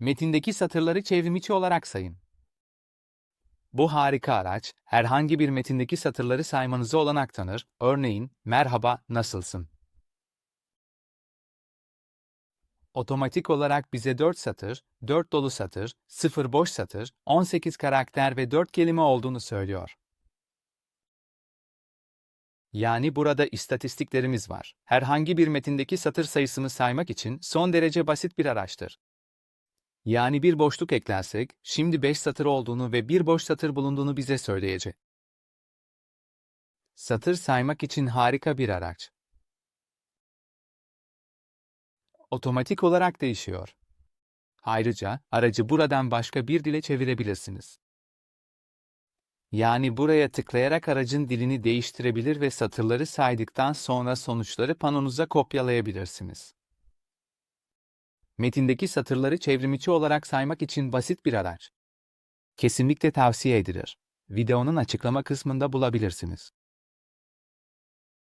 Metindeki satırları çevrimiçi olarak sayın. Bu harika araç, herhangi bir metindeki satırları saymanızı olanak tanır. Örneğin, merhaba, nasılsın? Otomatik olarak bize 4 satır, 4 dolu satır, 0 boş satır, 18 karakter ve 4 kelime olduğunu söylüyor. Yani burada istatistiklerimiz var. Herhangi bir metindeki satır sayısını saymak için son derece basit bir araçtır. Yani bir boşluk eklersek, şimdi 5 satır olduğunu ve bir boş satır bulunduğunu bize söyleyecek. Satır saymak için harika bir araç. Otomatik olarak değişiyor. Ayrıca aracı buradan başka bir dile çevirebilirsiniz. Yani buraya tıklayarak aracın dilini değiştirebilir ve satırları saydıktan sonra sonuçları panonuza kopyalayabilirsiniz. Metindeki satırları çevrimiçi olarak saymak için basit bir araç. Kesinlikle tavsiye edilir. Videonun açıklama kısmında bulabilirsiniz.